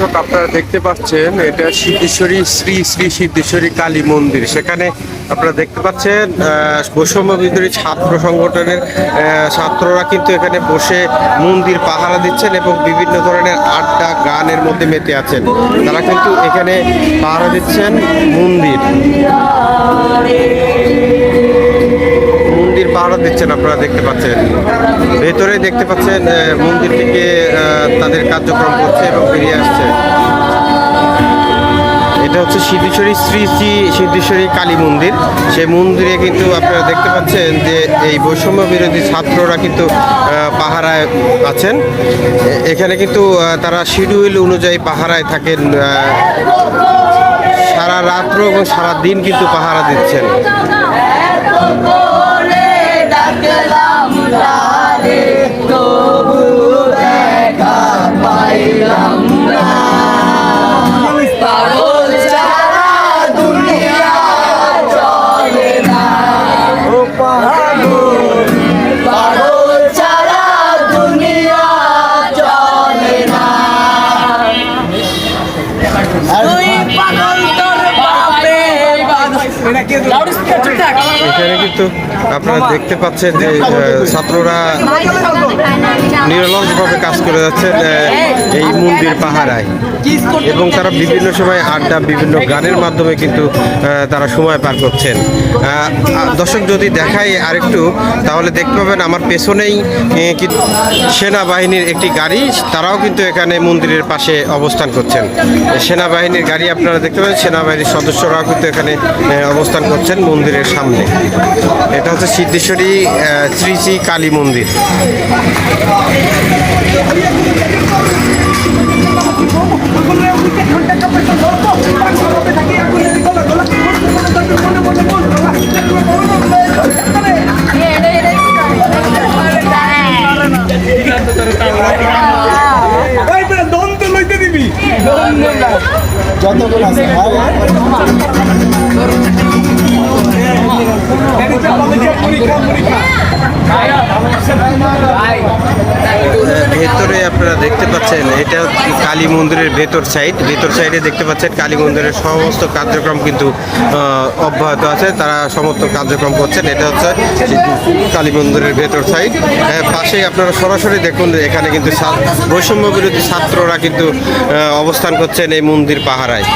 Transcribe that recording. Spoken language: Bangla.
দর্শক, আপনারা দেখতে পাচ্ছেন, এটা সিদ্ধেশ্বরী, শ্রী শ্রী সিদ্ধেশ্বরী কালী মন্দির। সেখানে আপনারা দেখতে পাচ্ছেন বৈষম্য বিদ্রোহী ছাত্র সংগঠনের ছাত্ররা কিন্তু এখানে বসে মন্দির পাহারা দিচ্ছেন এবং বিভিন্ন ধরনের আড্ডা গানের মধ্যে মেতে আছেন। তারা কিন্তু এখানে পাহারা দিচ্ছেন মন্দির। পাহারা দিচ্ছেন আপনারা দেখতে পাচ্ছেন। ভেতরে দেখতে পাচ্ছেন আহ, মন্দির থেকে আহ, তাদের কার্যক্রম করছে এবং বেরিয়ে আসছে। এটা হচ্ছে সিদ্ধেশ্বরী শ্রী শ্রী সিদ্ধেশ্বরী কালী মন্দির। সেই মন্দিরে কিন্তু আপনারা দেখতে পাচ্ছেন যে এই বৈষম্য বিরোধী ছাত্ররা কিন্তু পাহারায় আছেন। এখানে কিন্তু তারা শিডিউল অনুযায়ী পাহারায় থাকেন সারা রাত্র এবং সারা দিন কিন্তু পাহারা দিচ্ছেন। পাইলাম না পাগল ছাড়া দুনিয়া চলে না পাগল পাগল ছাড়া দুনিয়া চলে না তুই পাগল তোর বাপে এখানে কিন্তু আপনারা দেখতে পাচ্ছেন যে ছাত্ররা নিরলসভাবে কাজ করে যাচ্ছেন এই মন্দির পাহারায়। এবং তারা বিভিন্ন সময় আড্ডা, বিভিন্ন গানের মাধ্যমে কিন্তু তারা সময় পার করছেন। দর্শক যদি দেখাই আরেকটু, তাহলে দেখতে পাবেন আমার পেছনেই সেনাবাহিনীর একটি গাড়ি, তারাও কিন্তু এখানে মন্দিরের পাশে অবস্থান করছেন। সেনাবাহিনীর গাড়ি আপনারা দেখতে পাবেন, সেনাবাহিনীর সদস্যরাও কিন্তু এখানে অবস্থান করছেন মন্দিরের সামনে। এটা হচ্ছে সিদ্ধেশ্বরী শ্রী শ্রী কালী মন্দির। যতক্ষণ আছে পরীক্ষা পরীক্ষা ভেতরে আপনারা দেখতে পাচ্ছেন, এটা কালী মন্দিরের ভেতর সাইড ভেতর সাইডে দেখতে পাচ্ছেন কালী মন্দিরের সমস্ত কার্যক্রম কিন্তু অব্যাহত আছে। তারা সমস্ত কার্যক্রম করছেন। এটা হচ্ছে কালী মন্দিরের ভেতর সাইড পাশেই আপনারা সরাসরি দেখুন এখানে কিন্তু বৈষম্য বিরোধী ছাত্ররা কিন্তু অবস্থান করছেন এই মন্দির পাহারায়।